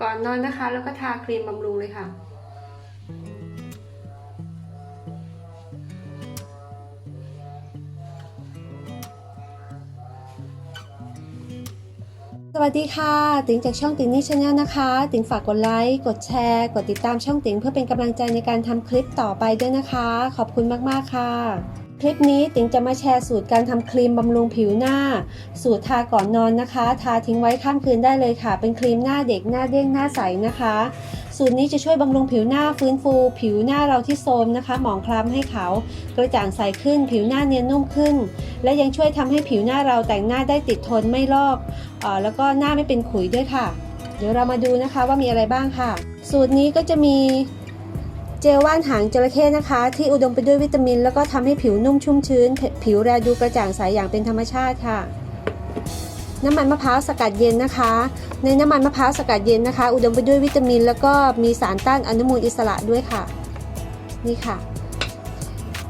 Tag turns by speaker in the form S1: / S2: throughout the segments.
S1: ก่อนนอนนะคะ แล้วก็ทาครีมบำรุงเลยค่ะ
S2: สวัสดีค่ะ ติ๋งจากช่องติ๋งนี่ชาแนลนะคะ ติ๋งฝากกดไลค์ กดแชร์ กดติดตามช่องติ๋งเพื่อเป็นกำลังใจในการทำคลิปต่อไปด้วยนะคะ ขอบคุณมาก ๆ ค่ะ คลิปนี้ติ๋งจะมาแชร์สูตรการทำครีมบำรุงผิวหน้า สูตรทาก่อนนอนนะคะ ทาทิ้งไว้ข้ามคืนได้เลยค่ะ เป็นครีมหน้าเด็กหน้าเด้งหน้าใสนะคะ สูตรนี้จะช่วยบำรุงผิวหน้าฟื้นฟู ผิวหน้าเราที่โทรมนะคะ หมองคล้ำให้ขาวกระจ่างใสขึ้น ผิวหน้าเนียนนุ่มขึ้น และยังช่วยทำให้ผิวหน้าเราแต่งหน้าได้ติดทนไม่ลอกออแล้วก็หน้าไม่เป็นขุยด้วยค่ะ เดี๋ยวเรามาดูนะคะว่ามีอะไรบ้างค่ะ สูตรนี้ก็จะมี เจลว่านหางจระเข้นะคะ ที่อุดมไปด้วยวิตามิน แล้วก็ทำให้ผิวนุ่มชุ่มชื้น ผิวแลดูกระจ่างใสอย่างเป็นธรรมชาติค่ะ น้ำมันมะพร้าวสกัดเย็นนะคะ ในน้ำมันมะพร้าวสกัดเย็นนะคะ อุดมไปด้วยวิตามิน แล้วก็มีสารต้านอนุมูลอิสระด้วยค่ะ นี่ค่ะ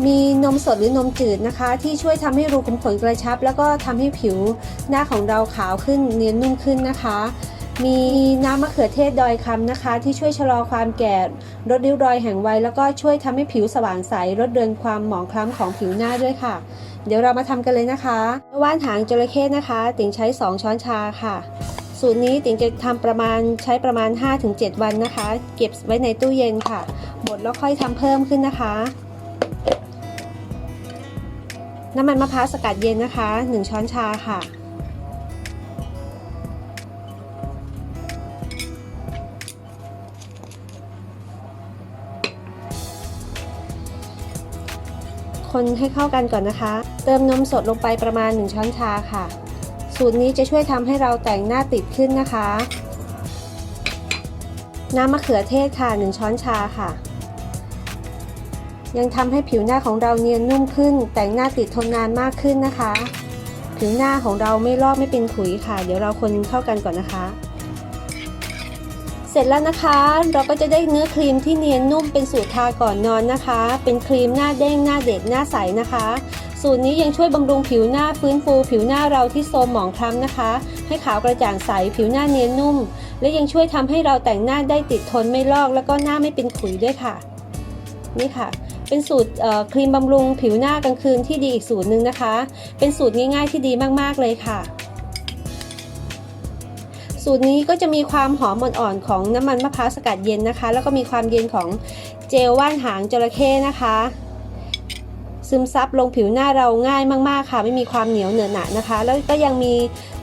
S2: มีนมสดหรือนมจืดนะคะ ที่ช่วยทำให้รูขุมขนกระชับ แล้วก็ทำให้ผิวหน้าของเราขาวขึ้นเนียนนุ่มขึ้นนะคะ มีน้ำมะเขือเทศดอยคำนะคะ ที่ช่วยชะลอความแก่ลดริ้วรอยแห่งวัยแล้วก็ช่วยทำให้ผิวสว่างใสลดเรือนความหมองคล้ำของผิวหน้าด้วยค่ะ เดี๋ยวเรามาทำกันเลยนะคะว่านหางจระเข้นะคะ ติ๋งใช้ 2 ช้อนชาค่ะ สูตรนี้ติ๋งจะทำประมาณใช้ประมาณ 5-7 วันนะคะ เก็บไว้ในตู้เย็นค่ะหมดแล้วค่อยทำเพิ่มขึ้นนะคะ น้ำมันมะพร้าวสกัดเย็นนะคะ 1 ช้อนชาค่ะ คนให้เข้ากันก่อนนะคะ เติมนมสดลงไปประมาณ 1 ช้อนชาค่ะ สูตรนี้จะช่วยทำให้เราแต่งหน้าติดขึ้นนะคะ น้ำมะเขือเทศค่ะ 1 ช้อนชาค่ะ ยังทำให้ผิวหน้าของเราเนียนนุ่มขึ้น แต่งหน้าติดทนนานมากขึ้นนะคะ ผิวหน้าของเราไม่ลอกไม่เป็นขุยค่ะ เดี๋ยวเราคนเข้ากันก่อนนะคะ เสร็จแล้วนะคะ เราก็จะได้เนื้อครีมที่เนียนนุ่มเป็นสูตรทาก่อนนอนนะคะ เป็นครีมหน้าเด้งหน้าเด็กหน้าใสนะคะ สูตรนี้ยังช่วยบำรุงผิวหน้าฟื้นฟู ผิวหน้าเราที่โทรมหมองคล้ำนะคะ ให้ขาวกระจ่างใสผิวหน้าเนียนนุ่ม และยังช่วยทำให้เราแต่งหน้าได้ติดทนไม่ลอก แล้วก็หน้าไม่เป็นขุยด้วยค่ะ นี่ค่ะเป็นสูตรครีมบำรุงผิวหน้ากลางคืนที่ดีอีกสูตรหนึ่งนะคะ เป็นสูตรง่ายๆที่ดีมากๆเลยค่ะ สูตรนี้ก็จะมีความหอมอ่อนๆของน้ำมันมะพร้าวสกัดเย็นนะคะ แล้วก็มีความเย็นของเจลว่านหางจระเข้นะคะ ซึมซับลงผิวหน้าเราง่ายมากๆค่ะ ไม่มีความเหนียวเหนอะหนะนะคะ แล้วก็ยังมี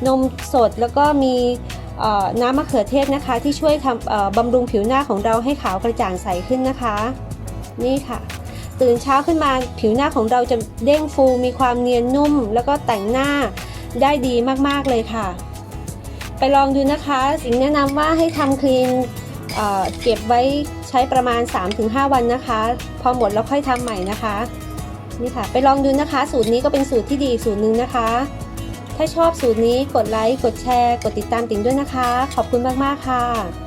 S2: นมสดแล้วก็มีน้ำมะเขือเทศนะคะ ที่ช่วยทำบำรุงผิวหน้าของเราให้ขาวกระจ่างใสขึ้นนะคะ นี่ค่ะ ตื่นเช้าขึ้นมาผิวหน้าของเราจะเด้งฟู มีความเนียนนุ่ม แล้วก็แต่งหน้าได้ดีมากๆเลยค่ะ ไปลองดูนะคะ สิ่งแนะนำว่าให้ทำคลีนเเก็บไว้ใช้ประมาณ 3-5 วันนะคะ พอหมดแล้วค่อยทำใหม่นะคะนี่ค่ะ ไปลองดูนะคะ สูตรนี้ก็เป็นสูตรที่ดีอีกสูตรหนึ่งนะคะ ถ้าชอบสูตรนี้กดไลค์กดแชร์ กดติดตามติ่งด้วยนะคะ ขอบคุณมาก ๆ ค่ะ